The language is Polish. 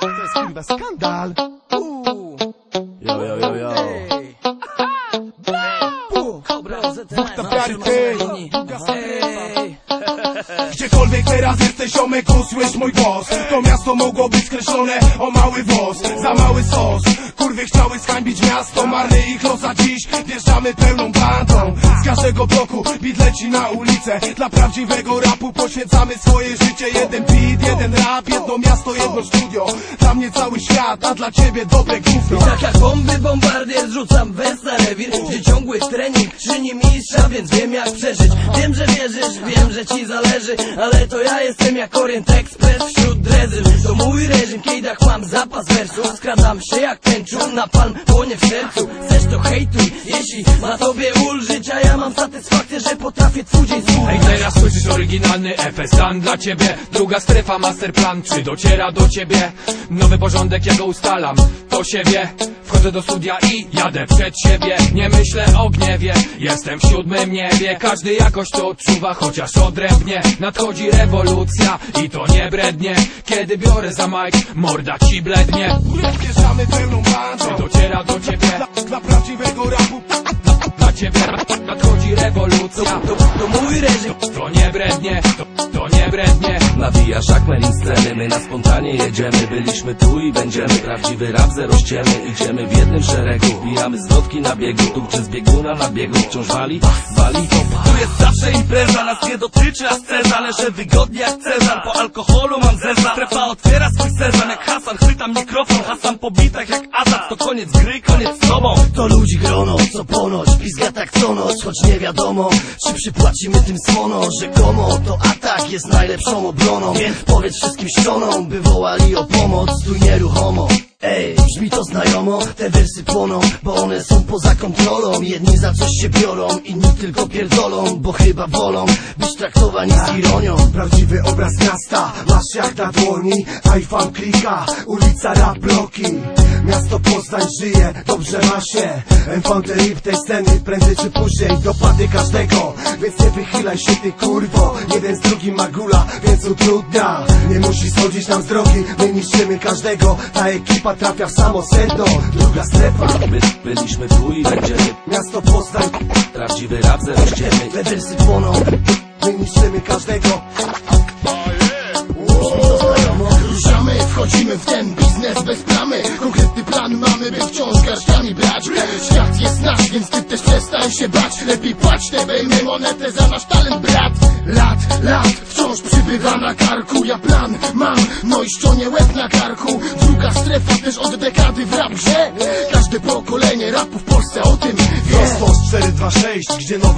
To jest kurwa skandal. Uuu. Yo, yo, yo, yo. Ej. Kobra, Dwóch tapiary, ty. Ej. Gdziekolwiek teraz jesteś ziomek, usłysz mój głos To miasto mogło być skreślone o mały włos Za mały sos Kurwy chciały zhańbić miasto Marny ich los, a dziś wjeżdżamy pełną bandą każdego bloku. Bit leci na ulicę. Dla prawdziwego rapu poświęcamy swoje życie. Jeden beat, jeden rap, jedno miasto, jedno studio. Dla mnie cały świat, a dla ciebie dobre gówno. Tak jak bomby bombardier rzucam wers na rewir. Gdzie ciągły trening czyni mistrza, więc wiem jak przeżyć. Wiem, że wierzysz, wiem, że ci zależy. Ale to ja jestem jak Orient Express wśród drezy To mój reżim, kiedach mam zapas wersów. Skradam się jak tęczur, na palm płonie w sercu. Chcesz to hejtuj, jeśli ma tobie ulżyć A ja mam satysfakcję, że potrafię twój dzień Ej, teraz słyszysz oryginalny FS Dan dla ciebie. Druga strefa, masterplan Czy dociera do ciebie? Nowy porządek, ja go ustalam To się wie. Wchodzę do studia i jadę przed siebie. Nie myślę o gniewie Jestem w siódmym niebie. Każdy jakoś to odczuwa, chociaż odrębnie. Nadchodzi rewolucja i to nie brednie. Kiedy biorę za mic, morda ci blednie. Wjeżdżamy pełną bandą Czy dociera do ciebie? Dla, dla prawdziwego rapu Ciebie nadchodzi rewolucja. To, to mój reżim. To nie brednie, to, to nie brednie Nawija szakmelin sceny, my na spontanie jedziemy. Byliśmy tu i będziemy, prawdziwy rap zero ściemy. Idziemy w jednym szeregu, bijamy zwrotki na biegu. Tu gdzie z bieguna na biegu wciąż wali, wali. Tu jest zawsze impreza, nas nie dotyczy a scena Leżę wygodnie jak Cezar, po alkoholu mam zeza Strefa otwiera swój sezon jak Hasan Chwyta mikrofon, Hasan po bitach jak Azad. To koniec gry, koniec z tobą. To ludzi grono, co ponoć. Pizga tak co noc Choć nie wiadomo, czy przypłacimy tym słono Rzekomo to atak jest najlepszą obroną Więc powiedz wszystkim ścionom, by wołali o pomoc. Stój nieruchomo Ej, brzmi to znajomo, te wersy płoną Bo one są poza kontrolą. Jedni za coś się biorą, inni tylko pierdolą Bo chyba wolą być traktowani z ironią. Prawdziwy obraz miasta Masz jak na dłoni iPhone klika Ulica rap bloki Miasto Poznań żyje, dobrze ma się. Infanterii w tej sceny prędzej czy później dopadnie każdego. Więc nie wychylaj się ty kurwo Jeden z drugim ma gula, więc utrudnia. Nie musi schodzić nam z drogi My niszczymy każdego. Ta ekipa trafia w samo sedno Druga strefa. By, Byliśmy tu i będziemy, Miasto Poznań prawdziwy rap zero ściemy Te wersy płoną, My niszczymy każdego. Ruszamy, wchodzimy w ten biznes bez plamy. Konkretny plan mamy, by wciąż garściami brać. Świat jest nasz, więc ty też przestań się bać. Lepiej płać tę wejmę monetę za nasz talent, brat. Lat, lat, wciąż przybywa na karku Ja plan mam, no i szczonie łeb na karku. Druga strefa też od dekady w rap grze Każde pokolenie rapu w Polsce o tym wie. Z 426, gdzie nowa